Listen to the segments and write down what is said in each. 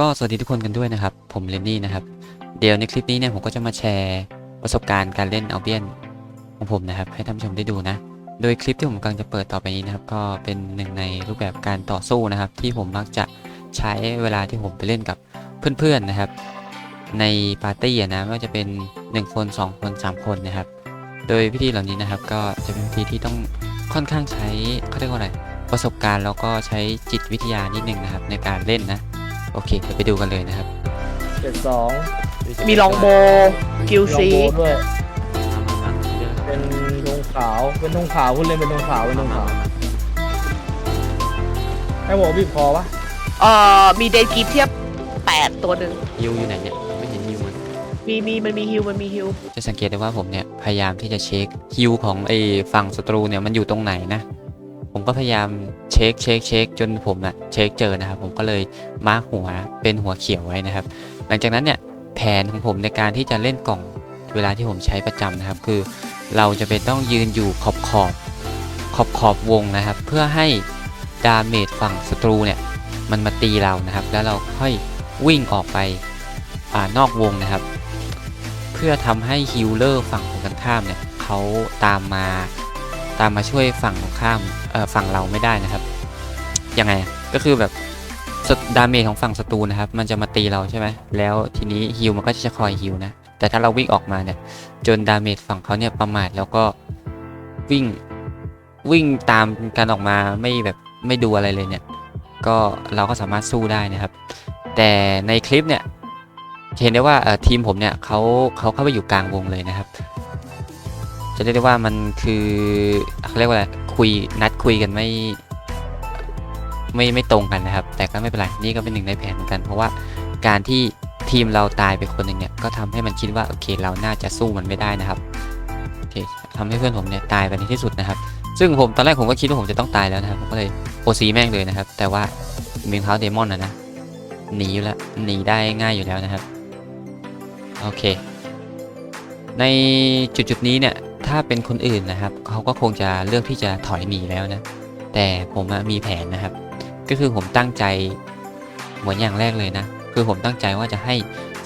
ก็สวัสดีทุกคนกันด้วยนะครับ ผมเลนนี่นะครับ เดี๋ยวในคลิปนี้เนี่ยผมก็จะมาแชร์ประสบการณ์การเล่นเอาเบียนของผมนะครับ ให้ท่านผู้ชมได้ดูนะ โดยคลิปที่ผมกำลังจะเปิดต่อไปนี้นะครับ ก็เป็นหนึ่งในรูปแบบการต่อสู้นะครับ ที่ผมมักจะใช้เวลาที่ผมไปเล่นกับเพื่อนๆนะครับ ในปาร์ตี้อะนะไม่ว่าจะเป็น 1 คน 2 คน 3 คนนะครับ โดยวิธีเหล่านี้นะครับ ก็จะเป็นวิธีที่ต้องค่อนข้างใช้เขาเรียกว่าอะไรประสบการณ์แล้วก็ใช้จิตวิทยานิดนึงนะครับ ในการเล่นนะ โอเคเดี๋ยวไปดูกันเลยนะครับเจ็ดสองมีลองโบกิลซีด้วย เป็นธงขาว เป็นธงขาวคุณเล่นเป็นธงขาว เป็นธงขาว ให้ผมบีบคอปะเอ่อมีเดนกีเทียบแปดตัวหนึ่งฮิวอยู่ไหนเนี่ยไม่เห็นฮิวมันมีมีมันมีฮิวมันมีฮิวจะสังเกตได้ว่าผมเนี่ยพยายามที่จะเช็คฮิวของไอ้ฝั่งศัตรูเนี่ยมันอยู่ตรงไหนนะ ผมก็พยายามเช็คเช็คเช็คจนผมอะเช็คเจอนะครับ ผมก็เลยมาร์คหัวเป็นหัวเขียวไว้นะครับ หลังจากนั้นเนี่ยแผนของผมในการที่จะเล่นกล่องเวลาที่ผมใช้ประจำนะครับ คือเราจะเป็นต้องยืนอยู่ขอบขอบขอบขอบวงนะครับ เพื่อให้ดาเมจฝั่งศัตรูเนี่ยมันมาตีเรานะครับ แล้วเราค่อยวิ่งออกไปอ่านอกวงนะครับ เพื่อทำให้ฮิลเลอร์ฝั่งของกันข้ามเนี่ยเขาตามมา ตามมาช่วยฝั่งของข้ามฝั่งเราไม่ได้นะครับยังไงก็คือแบบดาเมจของฝั่งศัตรูนะครับ มันจะมาตีเราใช่ไหมแล้วทีนี้ฮิลมันก็จะคอยฮิลนะ แต่ถ้าเราวิ่งออกมาเนี่ยจนดาเมจฝั่งเขาเนี่ยประมาทแล้วก็วิ่งวิ่งตามกันออกมาไม่แบบไม่ดูอะไรเลยเนี่ย ก็เราก็สามารถสู้ได้นะครับ แต่ในคลิปเนี่ยเห็นได้ว่าทีมผมเนี่ยเขาเขาเข้าไปอยู่กลางวงเลยนะครับ จะเรียกได้ว่ามันคือเขาเรียกว่าอะไรคุยนัดคุยกันไม่ไม่ไม่ตรงกันนะครับ แต่ก็ไม่เป็นไรนี่ก็เป็นหนึ่งในแผนเหมือนกัน เพราะว่าการที่ทีมเราตายไปคนหนึ่งเนี่ยก็ทำให้มันคิดว่าโอเคเราน่าจะสู้มันไม่ได้นะครับโอเคทำให้เพื่อนผมเนี่ยตายไปในที่สุดนะครับ ซึ่งผมตอนแรกผมก็คิดว่าผมจะต้องตายแล้วนะครับผมก็เลยโอซีแม่งเลยนะครับ แต่ว่ามีเท้าเดมอนนะนะหนีอยู่แล้วหนีได้ง่ายอยู่แล้วนะครับโอเค ในจุดจุดนี้เนี่ย ถ้าเป็นคนอื่นนะครับเขาก็คงจะเลือกที่จะถอยหนีแล้วนะ แต่ผมมีแผนนะครับ ก็คือผมตั้งใจเหมือนอย่างแรกเลยนะ คือผมตั้งใจว่าจะให้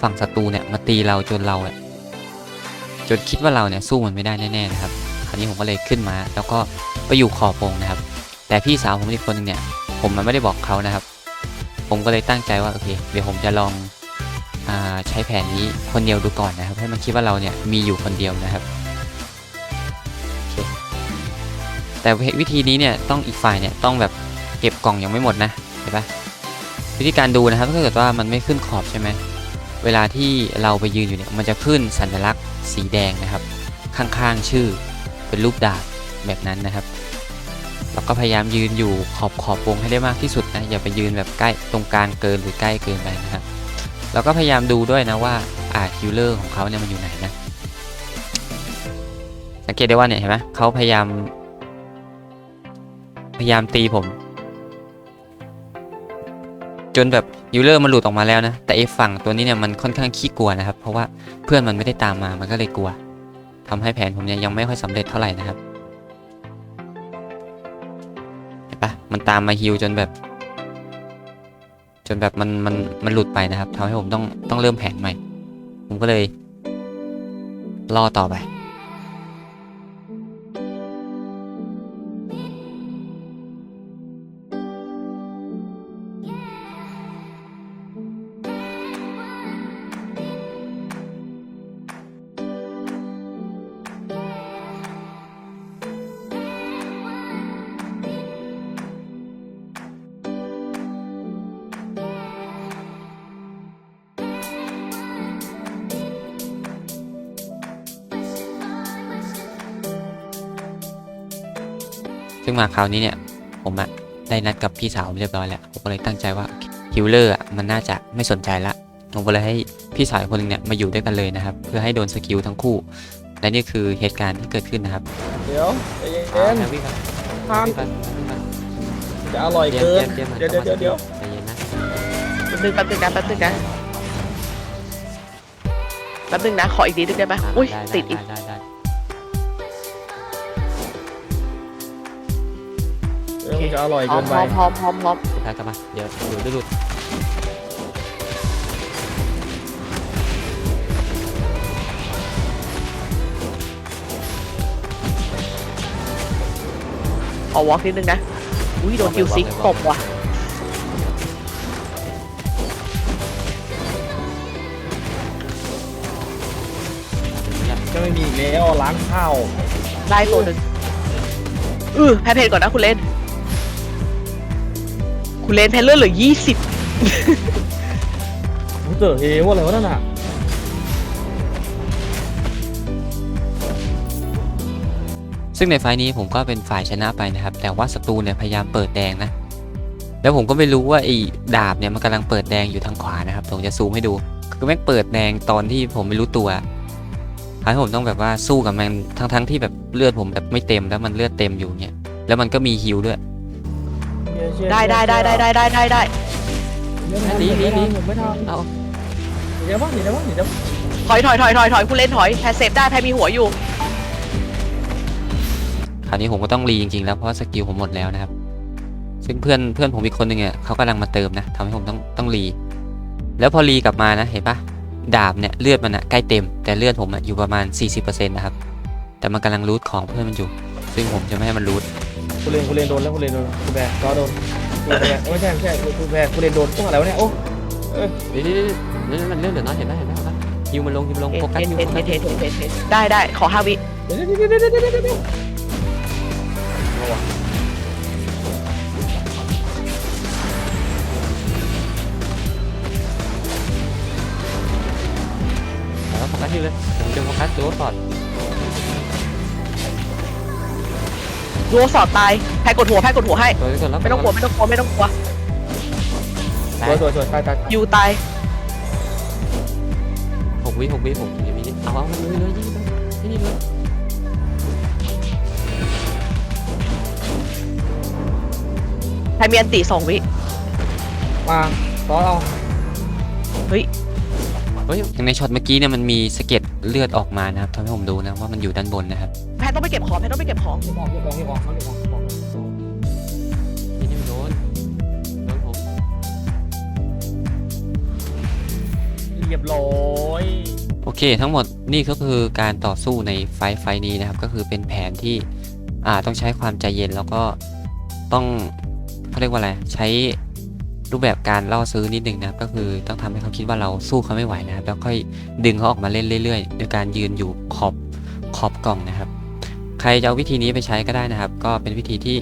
ฝั่งศัตรูเนี่ยมาตีเราจนเราอะจนคิดว่าเราเนี่ยสู้มันไม่ได้แน่ๆนะครับ คราวนี้ผมก็เลยขึ้นมา แล้วก็ไปอยู่ขอบวงนะครับ แต่พี่สาวผมอีกคนหนึงเนี่ย ผมมันไม่ได้บอกเขานะครับ ผมก็เลยตั้งใจว่าโอเค เดี๋ยวผมจะลองอใช้แผนนี้คนเดียวดูก่อนนะครับ ให้มันคิดว่าเราเนี่ยมีอยู่คนเดียวนะครับ แต่วิธีนี้เนี่ยต้องอีกฝ่ายเนี่ยต้องแบบเก็บกล่องยังไม่หมดนะเห็นปะวิธีการดูนะครับถ้าเกิดว่ามันไม่ขึ้นขอบใช่ไหมเวลาที่เราไปยืนอยู่เนี่ยมันจะขึ้นสัญลักษณ์สีแดงนะครับ ข้างๆชื่อเป็นรูปดาบแบบนั้นนะครับเราก็พยายามยืนอยู่ขอบขอบวงให้ได้มากที่สุดนะอย่าไปยืนแบบใกล้ตรงกลางเกินหรือใกล้เกินไปนะครับเราก็พยายามดูด้วยนะว่าอ่าฮิลเลอร์ของเขาเนี่ยมันอยู่ไหนนะสังเกตได้ว่าเนี่ยเห็นไหมเขาพยายาม พยายามตีผม จนแบบฮิลเลอร์มันหลุดออกมาแล้วนะ แต่ไอ้ฝั่งตัวนี้เนี่ยมันค่อนข้างขี้กลัวนะครับ เพราะว่าเพื่อนมันไม่ได้ตามมามันก็เลยกลัวทำให้แผนผมเนี่ยยังไม่ค่อยสำเร็จเท่าไหร่นะครับเห็นปะมันตามมาฮิลจนแบบ จนแบบมันมันมันหลุดไปนะครับทำให้ผมต้องต้องเริ่มแผนใหม่ ผมก็เลย รอต่อไป ซึ่งมาคราวนี้เนี่ยผมอะได้นัดกับพี่สาวเรียบร้อยแล้วผมก็เลยตั้งใจว่าฮิลเลอร์อะมันน่าจะไม่สนใจละผมก็เลยให้พี่สาวอีกคนหนึงเนี่ยมาอยู่ด้วยกันเลยนะครับ เพื่อให้โดนสกิลทั้งคู่ และนี่คือเหตุการณ์ที่เกิดขึ้นนะครับ เดี๋ยวใจเย็นวิ่งครับห้ามวิ่งครับวิ่งครับจะอร่อยเตรียมเกินเตรียมเตรียมเดี๋ยวเดี๋ยวเดี๋ยวเดี๋ยวใจเย็นนะแป๊บนึงแป๊บนึงนะแป๊บนึงนะแป๊บนึงนะขออีกนิดนึงได้ไหมอุ้ยได้ติดอีก คจะอร่อยพร้อเกิมนพไปร้พร้อมพร้อมพร้อมกลับมากลับมาเดี๋ยวหลุดหลุดขอวอล์กนิดนึงนะ อุ้ยโดนคิวซิกตบว่ะ ก็ไม่มีแล้วล้างข้าวได้ตัวหนึ่งเออแพ้เพจก่อนนะคุณเล่น คุณเล่นแพ้เลือดเหลือยี่สิบกูเจอเฮว่าอะไรวะนั่นอะซึ่งในไฟล์นี้ผมก็เป็นฝ่ายชนะไปนะครับ แต่ว่าศัตรูเนี่ยพยายามเปิดแดงนะ แล้วผมก็ไม่รู้ว่าไอ้ดาบเนี่ยมันกำลังเปิดแดงอยู่ทางขวานะครับผมจะซูมให้ดูคือแม่งเปิดแดงตอนที่ผมไม่รู้ตัวทำให้ผมต้องแบบว่าสู้กับมันทั้งทั้งๆที่แบบเลือดผมแบบไม่เต็มแล้วมันเลือดเต็มอยู่เนี่ยแล้วมันก็มีฮิลด้วย ได้ได้ได้ได้ได้ได้ได้ได้หนีหนีหนีผมไม่ทำเอาหนีได้บ้างหนีได้บ้างหนีได้บ้างถอยถอยถอยถอยถอยคุณเล่นถอยแพ้เซฟได้แพ้มีหัวอยู่คราวนี้ผมก็ต้องรีจริงๆแล้วเพราะว่าสกิลผมหมดแล้วนะครับ ซึ่งเพื่อนเพื่อนผมอีกคนหนึ่งเนี่ยเขากำลังมาเติมนะทำให้ผมต้องต้องรี แล้วพอรีกลับมานะเห็นปะดาบเนี่ยเลือดมันอะใกล้เต็ม แต่เลือดผมอะอยู่ประมาณ 40%นะครับ แต่มันกำลังรูทของเพื่อนมันอยู่ ซึ่งผมจะไม่ให้มันรูท กูเรียนกูเรนโดนแล้วกูเรนโดนกูแบกก็โดนกูแบกไม่ใช่ไม่ใช่กูแบกกูเรนโดนพวกอะไรวะเนี่ยโอ้เอ้ยเดี๋ยวเดี๋ยวมันเลื่อนเหลือน้อยเห็นไหมเห็นไหมฮิวมันลงฮิวมันลงโฟกัสเทฮิวโฟกัสได้ได้ขอห้าวิเดี๋ยวเดี๋ยวเดี๋ยวเดี๋ยวเดี๋ยวแล้วโฟกัสฮิวเลยผมจะโฟกัสตัวก่อน รัวสอดตายแพ้กดหัวแพ้กดหัวให้ตัวก่อนแล้วไม่ต้องกลัวไม่ต้องกลัวไม่ต้องกลัวสวยสวยสวยตายตายยูตายหกวิหกวิผมจะมีนี่เอาเอาเลยเลยยี่เลยยี่เลยแพ้มีอันติสองวิมาต่อเอาเฮ้ย อย่างในช็อตเมื่อกี้เนี่ยมันมีสะเก็ดเลือดออกมานะครับทำให้ผมดูนะว่ามันอยู่ด้านบนนะครับแพ้ต้องไปเก็บของแพ้ต้องไปเก็บของเก็บของเก็บของเก็บของเขาเก็บของเก็บของนี่นี่มันโดนโดนผมเรียบร้อยโอเค ทั้งหมดนี่ก็คือการต่อสู้ในไฟท์ไฟท์นี้นะครับ ก็คือเป็นแผนที่อ่าต้องใช้ความใจเย็นแล้วก็ต้องเขาเรียกว่าอะไรใช้ รูปแบบการล่อซื้อนิดนึงนะครับก็คือต้องทำให้เขาคิดว่าเราสู้เขาไม่ไหวนะครับแล้วค่อยดึงเขาออกมาเล่นเรื่อยๆโดยการยืนอยู่ขอบขอบกล่องนะครับ ใครจะเอาวิธีนี้ไปใช้ก็ได้นะครับ ก็เป็นวิธีที่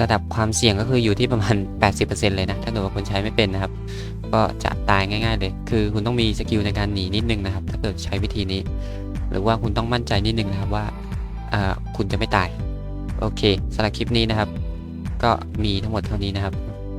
ระดับความเสี่ยงก็คืออยู่ที่ประมาณ 80%เลยนะถ้าเกิดว่าคุณใช้ไม่เป็นนะครับ ก็จะตายง่าย ๆ เลย คือคุณต้องมีสกิลในการหนีนิดนึงนะครับ ถ้าเกิดใช้วิธีนี้ หรือว่าคุณต้องมั่นใจนิดนึงนะครับว่าคุณจะไม่ตาย โอเคสำหรับคลิปนี้นะครับ ก็มีทั้งหมดเท่านี้นะครับ